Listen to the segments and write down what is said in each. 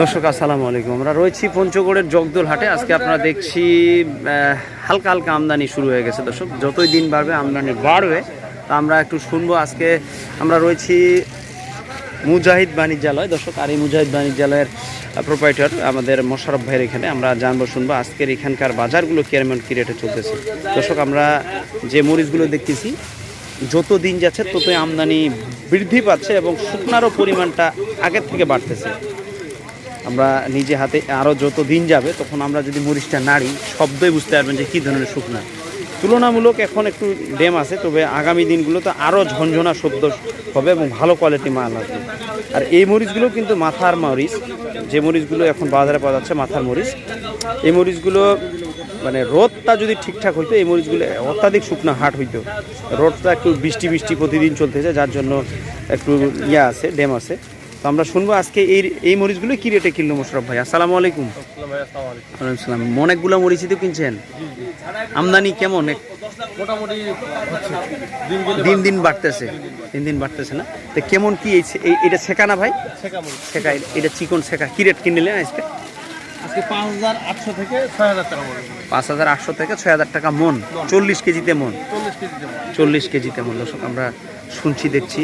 দর্শক, আসসালামু আলাইকুম। আমরা রয়েছি পঞ্চগড়ের জগদল হাটে। আজকে আপনারা দেখছি হালকা হালকা আমদানি শুরু হয়ে গেছে দর্শক। যতই দিন বাড়বে, আমদানি বাড়বে। তা আমরা একটু শুনব আজকে। আমরা রয়েছি মুজাহিদ বাণিজ্যালয়। দর্শক, আর এই মুজাহিদ বাণিজ্যালয়ের প্রোপাইটার আমাদের মোশারফ ভাইয়ের এখানে। আমরা জানব, শুনব আজকের এখানকার বাজারগুলো কেমন কি রেটে চলতেছে। দর্শক, আমরা যে মরিচগুলো দেখতেছি যত দিন যাচ্ছে, ততই আমদানি বৃদ্ধি পাচ্ছে এবং শুকনারও পরিমাণটা আগের থেকে বাড়তেছে। আমরা নিজে হাতে আরও যত দিন যাবে, তখন আমরা যদি মরিচটা নাড়ি, শব্দই বুঝতে পারবেন যে কী ধরনের শুকনা। তুলনামূলক এখন একটু ডেম আছে, তবে আগামী দিনগুলোতে আরও ঝনঝনা শব্দ হবে এবং ভালো কোয়ালিটি মাল আসবে। আর এই মরিচগুলো কিন্তু মাথার মরিচ, যে মরিচগুলো এখন বাজারে পাওয়া যাচ্ছে মাথার মরিচ, এই মরিচগুলো মানে রোদটা যদি ঠিকঠাক হইতো এই মরিচগুলো অত্যাধিক শুকনো হাট হইতো। রোদটা একটু বৃষ্টি বৃষ্টি প্রতিদিন চলতেছে যার জন্য একটু ইয়া আছে ডেম আছে। তো আমরা শুনব আজকে এই এই মরিচগুলো কি রেটে কিনলো মোশরফ ভাই? আসসালামু আলাইকুম। সালাম। অনেকগুলো মরিচই তো কিনছেন? আমদানি কেমন? মোটামুটি দিন দিন বাড়তেছে। দিন দিন বাড়তেছে না? তো কেমন কি এই এটা শেখা না ভাই? শেখা এটা চিকন শেখা। কি রেট কিনলেন আজকে? আজকে পাঁচ হাজার আটশো থেকে ছয় হাজার টাকা পাঁচ হাজার আটশো থেকে ছয় হাজার টাকা মন চল্লিশ কেজিতে মন। চল্লিশ কেজিতে মন। দর্শক আমরা শুনছি দেখছি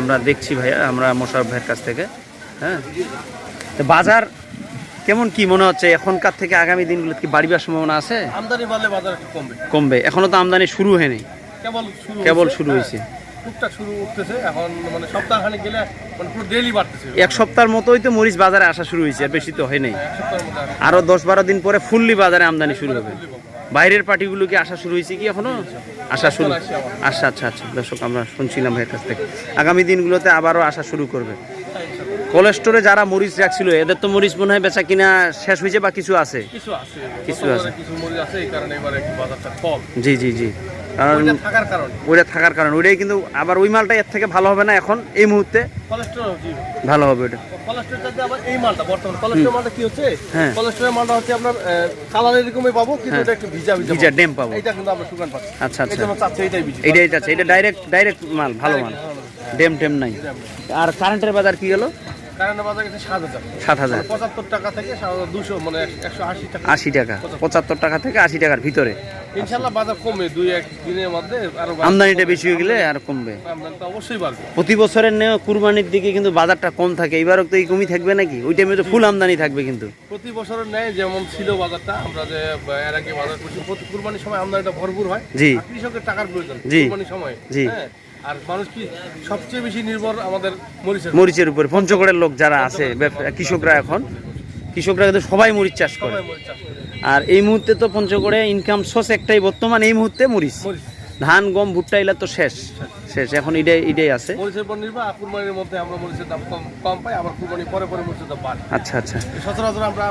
আমরা দেখছি ভাইয়া আমরা মোশারফ ভাইয়ের কাছ থেকে হ্যাঁ? তো বাজার কেমন কি মনে হচ্ছে? এখনকার থেকে আগামী দিনগুলো কি বাড়ি বাড়িবার সম্ভাবনা আছে? আমদানি বাড়লে বাজার কমবে। কমবে। এখনও তো আমদানি শুরু হয়নি। কেবল শুরু হ্যাঁ, হয়েছে। টুকটাক শুরু উঠতেছে এখন মানে সপ্তাহখানে গেলে মানে পুরো ডেলি বাড়তেছে। এক সপ্তাহের মতোই তো মরিচ বাজারে আসা শুরু হয়েছে আর বেশি তো হয় নাই। এক সপ্তাহের মধ্যে আসবে। আরও দশ বারো দিন পরে ফুললি বাজারে আমদানি শুরু হবে। বাইরের পার্টিগুলো কি আসা শুরু হয়েছে কি এখনও? আসা শুরু। আচ্ছা আচ্ছা আচ্ছা। দর্শক আমরা শুনছিলাম ভাইয়ের কাছ থেকে। আগামী দিনগুলোতে আবারও আসা শুরু করবে। কোলেস্টোরে যারা মরিচ রাখছিল এদের তো মরিচ মনে হয় বেচা কিনা শেষ হয়েছে বা কিছু আছে? কিছু আছে। কিছু আছে। জি জি জি। কারণ থাকার কারণে। ওইটা থাকার কারণে। ওইটাই কিন্তু আবার ওই মালটা এর থেকে ভালো হবে না এখন এই মুহূর্তে। কোলেস্ট্রল ভালো হবে ওটা কোলেস্ট্রল আবার এই মালটা বর্তমানে। কোলেস্ট্রল মালটা কি হচ্ছে? হ্যাঁ। কোলেস্ট্রল মালটা হচ্ছে আপনার কালার এরকমই পাবো কিন্তু এটা একটু ভিজা ভিজা ভিজা ডেম পাবো। এইটা কিন্তু আমরা শুকান পাচ্ছি। আচ্ছা আচ্ছা। চাচ্ছে আছে এটা ডাইরেক্ট ডাইরেক্ট মাল ভালো মাল। ডেম টেম নাই। আর কারেন্টের বাজার কি গেল কারণে বাজার গেছে সাত হাজার। সাত হাজার। পঁচাত্তর টাকা থেকে দুশো মানে একশো আশি টাকা। আশি টাকা। পঁচাত্তর। টাকা থেকে আশি টাকার ভিতরে। ইনশাল্লাহ বাজার দুই এক দিনের মধ্যে আরও আমদানিটা বেশি হয়ে গেলে আর কমবে। অবশ্যই বাড়বে। প্রতি বছরের নেওয়া কুরবানির দিকে কিন্তু বাজারটা কম থাকে। এবারও তো এই কমই থাকবে নাকি? ওই টাইমে তো ফুল আমদানি থাকবে কিন্তু। প্রতি বছরের ন্যায় যেমন ছিল বাজারটা আমরা যে এর আগে বাজার করছি প্রতি কুরবানির সময় আমদানিটা ভরপুর হয়। জি। কৃষকের টাকার প্রয়োজন কুরবানির সময়। জি। হ্যাঁ? আর মানুষ কি সবচেয়ে বেশি নির্ভর আমাদের মরিচের মরিচের উপরে। পঞ্চগড়ের লোক যারা আছে কৃষকরা এখন কৃষকরা কিন্তু সবাই মরিচ চাষ করে। আর এই মুহূর্তে তো পঞ্চগড়ে ইনকাম সোর্স একটাই বর্তমান এই মুহূর্তে মরিচ। ধান গম ভুট্টা এলা তো শেষ। শেষ। এখন এটাই এটাই আছে। মরিচের উপর নির্ভর কুরবানির মধ্যে আমরা মরিচের দাম কম কম পাই আবার পরে পরে মরিচের দাম বাড়ে। আচ্ছা আচ্ছা। সচরাচর আমরা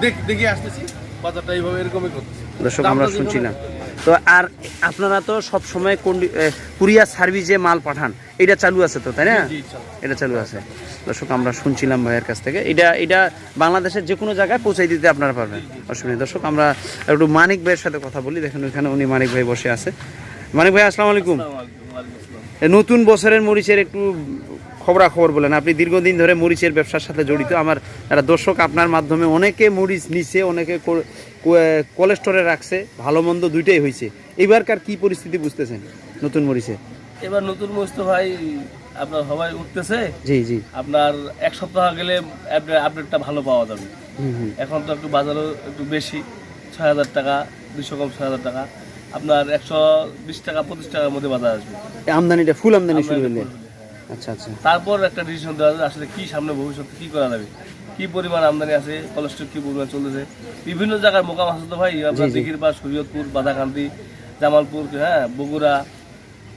দেখ- দেখে আসতেছি বাজারটা এইভাবে এরকমই করতেছি। দর্শক আমরা শুনছিলাম তো আর আপনারা তো সব সময় কুরিয়ার সার্ভিসে মাল পাঠান। এটা চালু আছে তো তাই না? এটা চালু আছে। দর্শক আমরা শুনছিলাম ভাইয়ের কাছ থেকে। এটা এটা বাংলাদেশের যে কোনো জায়গায় পৌঁছাই দিতে আপনারা পারবেন। অসুবিধা। দর্শক আমরা একটু মানিক ভাইয়ের সাথে কথা বলি। দেখেন ওইখানে উনি মানিক ভাই বসে আছে। মানিক ভাই আসসালামু আলাইকুম। নতুন বছরের মরিচের একটু খবরাখবর বলেন। আপনি দীর্ঘদিন ধরে মরিচের ব্যবসার সাথে জড়িত। আমার যারা দর্শক আপনার মাধ্যমে অনেকে মরিচ নিছে অনেকে কোলেস্টোরে রাখছে ভালো মন্দ দুইটাই হয়েছে এবারকার কি পরিস্থিতি বুঝতেছেন নতুন মরিচে? এবার নতুন মরিচ তো ভাই আপনার সবাই উঠতেছে। জি জি। আপনার এক সপ্তাহ গেলে আপডে- আপডেটটা ভালো পাওয়া যাবে। এখন তো একটু বাজারও একটু বেশি ছয় হাজার টাকা দুশো কম ছয় হাজার টাকা। আপনার একশো বিশ টাকা পঁচিশ টাকার মধ্যে বাজার আসবে। এই আমদানিটা ফুল আমদানি শুরু হইলে। আচ্ছা আচ্ছা। তারপর একটা ডিসিশন দেওয়া যাবে আসলে কি সামনে ভবিষ্যতে কি করা যাবে? কি পরিমাণ আমদানি আছে? কোলেস্ট্রল কি পরিমাণ চলতেছে? বিভিন্ন জায়গার মোকাম আছে তো ভাই। আপনার দিঘির পাশ শরীয়তপুর বাদাকান্দি জামালপুর হ্যাঁ বগুড়া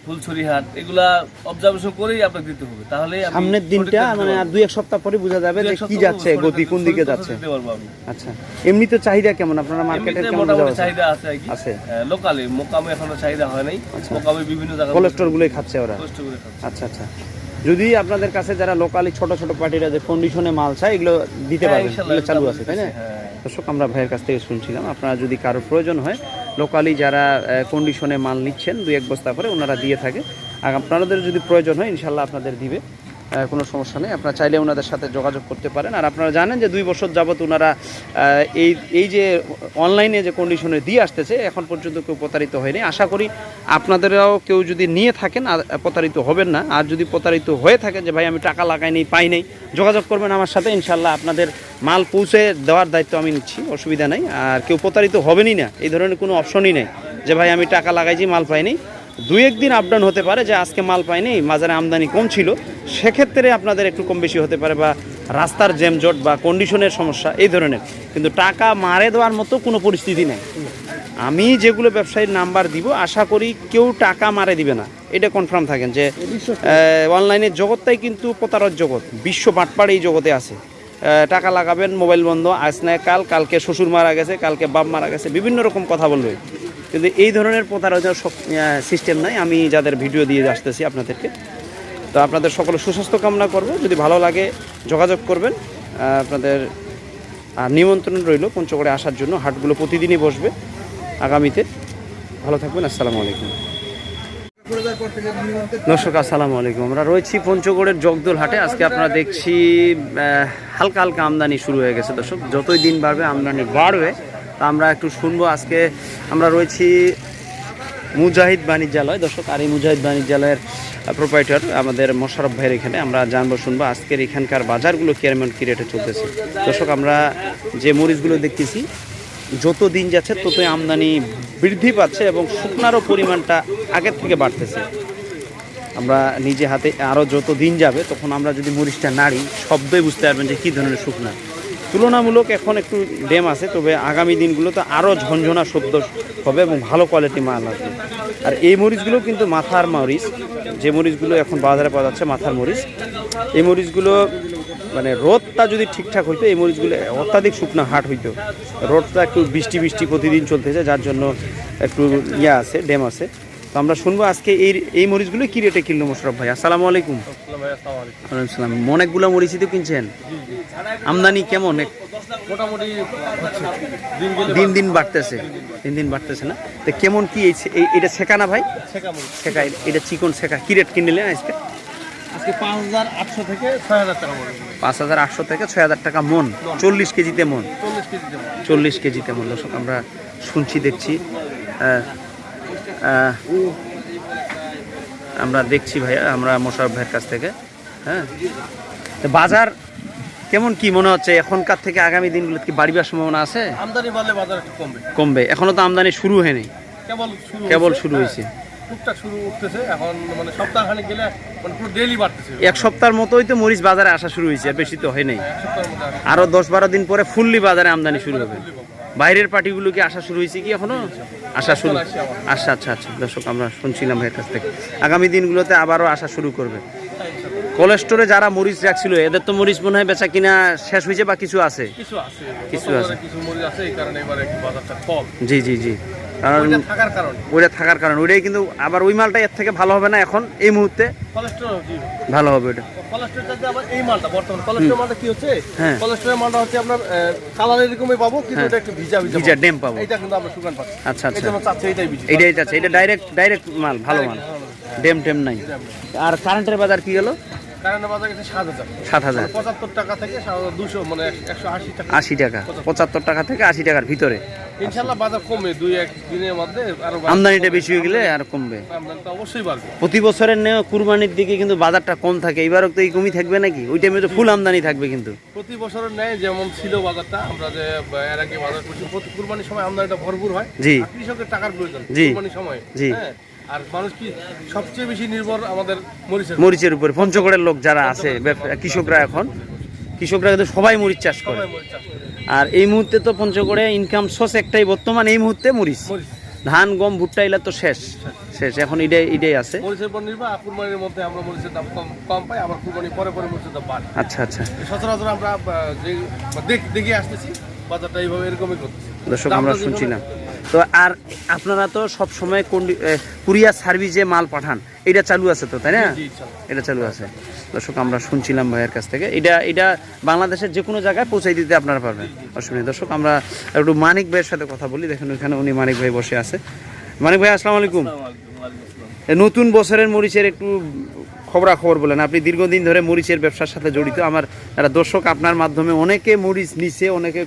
ফুলছড়িহাট এগুলা অবজারভেশন করেই আপনাকে দিতে হবে। তাহলে সামনের দিনটা মানে আর দুই এক সপ্তাহ পরে বোঝা যাবে যে কি যাচ্ছে গতি কোন দিকে যাচ্ছে। দিতে পারব আমি। আচ্ছা এমনি চাহিদা কেমন? আপনারা এমনিতে কেমন মোটামুটি চাহিদা আছে আর কি। আছে। লোকালে মোকামে এখনও চাহিদা হয় নাই। মোকামে বিভিন্ন জায়গায় কোলেস্টোর গুলোই খাচ্ছে ওরা। আচ্ছা আচ্ছা। যদি আপনাদের কাছে যারা লোকালি ছোট ছোট পার্টিরা যে কন্ডিশনে মাল চায় এগুলো দিতে পারে পারবেন এগুলো চালু আছে তাই না? হ্যাঁ। দর্শক আমরা ভাইয়ের কাছ থেকে শুনছিলাম আপনারা যদি কারও প্রয়োজন হয় লোকালি যারা কন্ডিশনে মাল নিচ্ছেন দুই এক বস্তা করে ওনারা দিয়ে থাকে। আর আপনাদের যদি প্রয়োজন হয় ইনশাল্লাহ আপনাদের দিবে। কোনো সমস্যা নেই। আপনারা চাইলে ওনাদের সাথে যোগাযোগ করতে পারেন। আর আপনারা জানেন যে দুই বছর যাবত ওনারা এই এই যে অনলাইনে যে কন্ডিশনে দিয়ে আসতেছে, এখন পর্যন্ত কেউ প্রতারিত হয়নি। আশা করি আপনাদেরও কেউ যদি নিয়ে থাকেন, আর প্রতারিত হবেন না। আর যদি প্রতারিত হয়ে থাকেন যে, ভাই, আমি টাকা লাগাইনি পাই নাই, যোগাযোগ করবেন আমার সাথে ইনশাল্লাহ আপনাদের মাল পৌঁছে দেওয়ার দায়িত্ব আমি নিচ্ছি, অসুবিধা নেই। আর কেউ প্রতারিত হবেনই না। এই ধরনের কোনো অপশনই নেই যে, ভাই, আমি টাকা লাগাইছি, মাল পাইনি দুই একদিন আপ ডাউন হতে পারে যে আজকে মাল পাইনি বাজারে আমদানি কম ছিল। সেক্ষেত্রে আপনাদের একটু কম বেশি হতে পারে বা রাস্তার জ্যামজট বা কন্ডিশনের সমস্যা, এই ধরনের। কিন্তু টাকা মারে দেওয়ার মতো কোনো পরিস্থিতি নেই। আমি যেগুলো ব্যবসায়ীর নাম্বার দিব, আশা করি কেউ টাকা মারে দিবে না। এটা কনফার্ম থাকেন যে অনলাইনের জগৎটাই কিন্তু প্রতারক জগৎ। বিশ্ব বাটপাড় এই জগতে আছে। টাকা লাগাবেন মোবাইল বন্ধ, আজ না কাল, কালকে শ্বশুর মারা গেছে, কালকে বাপ মারা গেছে, বিভিন্ন রকম কথা বলবে। কিন্তু এই ধরনের প্রতারণার সিস্টেম নাই। আমি যাদের ভিডিও দিয়ে আসতেছি আপনাদেরকে। তো আপনাদের সকলে সুস্বাস্থ্য কামনা করব। যদি ভালো লাগে, যোগাযোগ করবেন। আপনাদের নিমন্ত্রণ রইল পঞ্চগড়ে আসার জন্য। হাটগুলো প্রতিদিনই বসবে আগামীতে। ভালো থাকবেন, আসসালামু আলাইকুম। দর্শক, আসসালামু আলাইকুম। আমরা রয়েছি পঞ্চগড়ের জগদল হাটে। আজকে আপনারা দেখছি হালকা হালকা আমদানি শুরু হয়ে গেছে। দর্শক, যতই দিন বাড়বে, আমদানি বাড়বে। তা আমরা একটু শুনব। আজকে আমরা রয়েছি মুজাহিদ বাণিজ্যালয়। দর্শক, আর এই মুজাহিদ বাণিজ্যালয়ের প্রোপাইটার আমাদের মোশারফ ভাইয়ের এখানে। আমরা জানব, শুনব আজকের এখানকার বাজারগুলো কেমন, কি রেটে চলতেছে। দর্শক, আমরা যে মরিচগুলো দেখতেছি, যত দিন যাচ্ছে ততই আমদানি বৃদ্ধি পাচ্ছে এবং শুকনারও পরিমাণটা আগের থেকে বাড়তেছে। আমরা নিজে হাতে আরও যত দিন যাবে, তখন আমরা যদি মরিচটা নাড়ি শব্দই বুঝতে পারবেন যে কী ধরনের শুকনা। তুলনামূলক এখন একটু ডেম আছে, তবে আগামী দিনগুলোতে আরও ঝনঝনা শব্দ হবে এবং ভালো কোয়ালিটি মাল আসবে। আর এই মরিচগুলো কিন্তু মাথার মরিচ, যে মরিচগুলো এখন বাজারে পাওয়া যাচ্ছে মাথার মরিচ, এই মরিচগুলো মানে রোদটা যদি ঠিকঠাক হইতো, এই মরিচগুলো অত্যাধিক শুকনা হাট হইতো। রোদটা একটু বৃষ্টি বৃষ্টি প্রতিদিন চলতেছে, যার জন্য একটু ইয়ে আছে ডেম আছে। তো আমরা শুনব আজকে এই এই মরিচগুলো কি রেটে কিনলো মোশরফ ভাই? আসসালামু আলাইকুম। সালাম অনেকগুলো মরিচই তো কিনছেন? আমদানি কেমন? মোটামুটি দিন দিন বাড়তেছে। দিন দিন বাড়তেছে না? তো কেমন কি এই এটা শেখা না ভাই? শেখা এটা চিকন শেখা। কি রেট কিনলেন আজকে? আজকে পাঁচ হাজার আটশো থেকে ছয় হাজার টাকা পাঁচ হাজার আটশো থেকে ছয় হাজার টাকা মন। চল্লিশ কেজিতে মন। চল্লিশ কেজি দেবো চল্লিশ কেজিতে মন। দর্শক আমরা শুনছি দেখছি। আমরা দেখছি ভাইয়া আমরা মোশারফ ভাইয়ের কাছ থেকে হ্যাঁ? তো বাজার কেমন কি মনে হচ্ছে? এখনকার থেকে আগামী দিনগুলো কি বাড়িবার সম্ভাবনা আছে? আমদানি বাড়লে বাজার একটু কমবে। কমবে। এখনও তো আমদানি শুরু হয়নি। কেবল শুরু কেবল শুরু হ্যাঁ। হয়েছে টুকটাক শুরু উঠতেছে। এখন মানে সপ্তাহখানেক গেলে মানে পুরো ডেইলি বাড়তেছে। এক সপ্তাহের মতোই তো মরিচ বাজারে আসা শুরু হয়েছে আর বেশি তো হয় নাই। সপ্তাহের আরও দশ বারো দিন পরে ফুললি বাজারে আমদানি শুরু হবে। বাইরের পার্টিগুলো কি আসা শুরু হয়েছে কি এখনও? আসা শুরু আচ্ছা আচ্ছা আচ্ছা। দর্শক আমরা শুনছিলাম ভাইয়ের কাছ থেকে। আগামী দিনগুলোতে আবারও আসা শুরু করবে। কোলেস্টোরে যারা মরিচ রাখছিল এদের তো মরিচ মনে হয় বেচা কিনা শেষ হয়েছে বা কিছু আছে? কিছু আছে। কিছু আছে। জি জি জি। কারণ ওইটা থাকার কারণে। ওইটাই কিন্তু আবার ওই মালটা এর থেকে ভালো হবে না এখন এই মুহূর্তে? ভালো হবে ওটা কোলেস্ট্রল চাইতে আবার এই মালটা বর্তমানে। কোলেস্ট্রল মালটা কি হচ্ছে? হ্যাঁ। মালটা হচ্ছে আপনার কালার এরকমই পাবো কিন্তু এটা একটু ভিজা ভিজা ভিজা ডেম পাবো। এইটা কিন্তু আমরা শুকান পাচ্ছি। আচ্ছা আচ্ছা। চাচ্ছে এটাই এটা ডাইরেক্ট ডাইরেক্ট মাল ভালো মাল। ডেম টেম নাই। আর কারেন্টের বাজার কি গেল বাজার গেছে সাত হাজার। সাত হাজার। পঁচাত্তর টাকা থেকে দুশো মানে একশো আশি টাকা। আশি টাকা। পঁচাত্তর। টাকা থেকে আশি টাকার ভিতরে। ইনশাল্লাহ বাজার কমবে দুই এক দিনের মধ্যে আরও আমদানিটা বেশি হয়ে গেলে আর কমবে। আমদানিটা অবশ্যই বাড়বে। প্রতি বছরের নেওয়া কুরবানির দিকে কিন্তু বাজারটা কম থাকে। এবারও তো এই কমই থাকবে নাকি? ওই টাইমে তো ফুল আমদানি থাকবে কিন্তু। প্রতি বছরের ন্যায় যেমন ছিল বাজারটা আমরা যে এর আগে বাজার করছি কুরবানির সময় আমদানিটা ভরপুর হয়। জি। কৃষকের টাকার প্রয়োজন কুরবানির সময়। জি। হ্যাঁ? আর মানুষ কি সবচেয়ে বেশি নির্ভর আমাদের মরিচের মরিচের উপরে। পঞ্চগড়ের লোক যারা আছে কৃষকরা এখন কৃষকরা কিন্তু সবাই মরিচ চাষ করে। আর এই মুহূর্তে তো পঞ্চগড়ে ইনকাম সোর্স একটাই বর্তমান এই মুহূর্তে মরিচ। ধান গম ভুট্টা এলা তো শেষ। শেষ। এখন এটাই এটাই আছে। মরিচের উপর নির্ভর কুরবানির মধ্যে আমরা মরিচের দাম কম কম পাই আবার কুরবানি পরে পরে মরিচের দাম বাড়ে। আচ্ছা আচ্ছা। সচরাচর আমরা যে দেখে আসতেছি বাজারটা এইভাবে এরকমই করতেছি। দর্শক আমরা শুনছিলাম তো আর আপনারা তো সব সময় কুরিয়ার সার্ভিসে মাল পাঠান। এটা চালু আছে তো তাই না? এটা চালু আছে। দর্শক আমরা শুনছিলাম ভাইয়ের কাছ থেকে। এটা এটা বাংলাদেশের যে কোনো জায়গায় পৌঁছে দিতে আপনারা পারবেন। অসুবিধা দর্শক আমরা একটু মানিক ভাইয়ের সাথে কথা বলি। দেখেন ওইখানে উনি মানিক ভাই বসে আছে। মানিক ভাই আসসালামু আলাইকুম। নতুন বছরের মরিচের একটু খবরাখবর বলেন। আপনি দীর্ঘদিন ধরে মরিচের ব্যবসার সাথে জড়িত। আমার একটা দর্শক আপনার মাধ্যমে অনেকে মরিচ নিছে অনেকে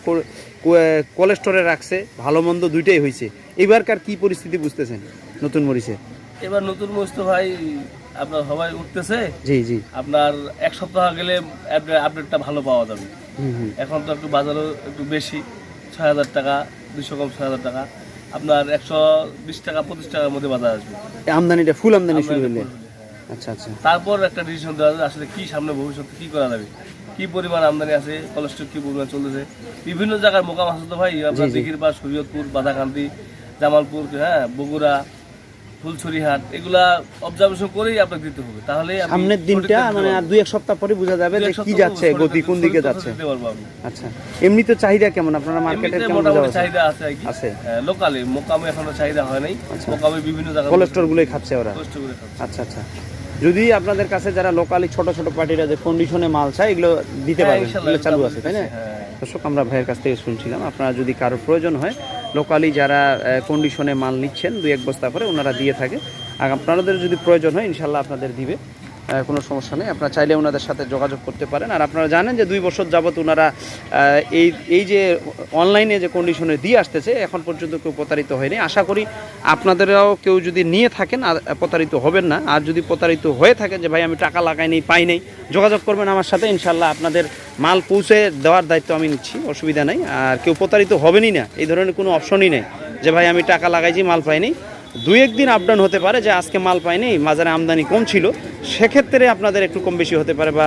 কোলেস্টোরে রাখছে ভালো মন্দ দুইটাই হয়েছে এবারকার কি পরিস্থিতি বুঝতেছেন নতুন মরিচের এবার নতুন মরিচ তো ভাই আপনার সবাই উঠতেছে। জি জি। আপনার এক সপ্তাহ গেলে আপডেটটা ভালো পাওয়া যাবে। এখন তো একটু বাজারও একটু বেশি ছয় হাজার টাকা দুশো কম ছয় হাজার টাকা। আপনার একশো বিশ টাকা পঁচিশ টাকার মধ্যে বাজার আসবে। আমদানিটা ফুল আমদানি শুরু হলে। আচ্ছা আচ্ছা। তারপর একটা ডিসিশন দেওয়া যাবে আসলে কি সামনে ভবিষ্যতে কি করা যাবে? কি পরিমাণ আমদানি আছে? কলেস্ট্রল কি পরিমাণ চলতেছে? বিভিন্ন জায়গার মোকাম আছে তো ভাই। আপনার। দিঘির পাশ শরীয়তপুর বাধাকান্দি জামালপুর হ্যাঁ বগুড়া ফুলছড়িহাট এগুলা অবজারভেশন করেই আপনাকে দিতে হবে। তাহলে সামনের দিনটা মানে আর দুই এক সপ্তাহ পরে বোঝা যাবে যে কি যাচ্ছে গতি কোন দিকে যাচ্ছে। আচ্ছা এমনি তো চাহিদা কেমন? আপনারা মার্কেটে কেমন মোটামুটি চাহিদা আছে আর কি। আছে। লোকালে মোকামে এখনও চাহিদা হয় নাই। আচ্ছা। মোকামে বিভিন্ন জায়গায় কোলেস্টোর গুলোই খাচ্ছে ওরা। আচ্ছা আচ্ছা। যদি আপনাদের কাছে যারা লোকালি ছোট ছোট পার্টিরা যে কন্ডিশনে মাল চায় এগুলো দিতে হ্যাঁ, পারবেন। এগুলো চালু আছে তাই না? হ্যাঁ। দর্শক আমরা ভাইয়ের কাছ থেকে শুনছিলাম আপনারা যদি কারও প্রয়োজন হয় লোকালি যারা কন্ডিশনে মাল নিচ্ছেন দুই এক বস্তা করে ওনারা দিয়ে থাকে। আর আপনাদের যদি প্রয়োজন হয়, ইনশাল্লাহ আপনাদের দিবে। কোনো সমস্যা নেই। আপনারা চাইলে ওনাদের সাথে যোগাযোগ করতে পারেন। আর আপনারা জানেন যে দুই বছর যাবত ওনারা এই এই যে অনলাইনে যে কন্ডিশনে দিয়ে আসতেছে, এখন পর্যন্ত কেউ প্রতারিত হয়নি। আশা করি আপনাদেরও কেউ যদি নিয়ে থাকেন, আর প্রতারিত হবেন না। আর যদি প্রতারিত হয়ে থাকেন যে, ভাই, আমি টাকা লাগাই নেই, পাই নেই, যোগাযোগ করবেন আমার সাথে। ইনশাল্লাহ আপনাদের মাল পৌঁছে দেওয়ার দায়িত্ব আমি নিচ্ছি, অসুবিধা নেই। আর কেউ প্রতারিত হবেনই না। এই ধরনের কোনো অপশনই নেই যে, ভাই, আমি টাকা লাগাইছি, মাল পাইনি। দুই একদিন আপডাউন হতে পারে যে আজকে মাল পাইনি মাজারে আমদানি কম ছিল সেক্ষেত্রে আপনাদের একটু কম বেশি হতে পারে বা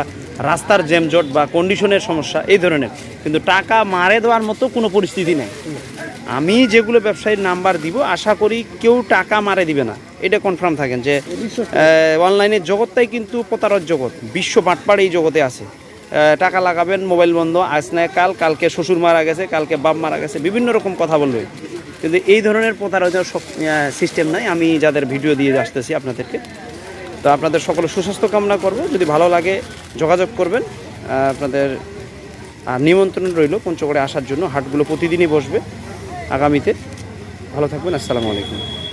রাস্তার জ্যামজট বা কন্ডিশনের সমস্যা, এই ধরনের। কিন্তু টাকা মারে দেওয়ার মতো কোনো পরিস্থিতি নেই। আমি যেগুলো ব্যবসায়ীর নাম্বার দিব, আশা করি কেউ টাকা মারে দিবে না। এটা কনফার্ম থাকেন যে অনলাইনের জগৎটাই কিন্তু প্রতারক জগৎ। বিশ্ব বাটপাড় এই জগতে আছে। টাকা লাগাবেন মোবাইল বন্ধ, আজ কাল, কালকে শ্বশুর মারা গেছে, কালকে বাপ মারা গেছে, বিভিন্ন রকম কথা বলবে। কিন্তু এই ধরনের প্রতারণার সিস্টেম নাই। আমি যাদের ভিডিও দিয়ে আসতেছি আপনাদেরকে। তো আপনাদের সকলে সুস্বাস্থ্য কামনা করব। যদি ভালো লাগে, যোগাযোগ করবেন। আপনাদের আর নিমন্ত্রণ রইল পঞ্চগড়ে আসার জন্য। হাটগুলো প্রতিদিনই বসবে আগামীতে। ভালো থাকবেন। আসসালামু আলাইকুম।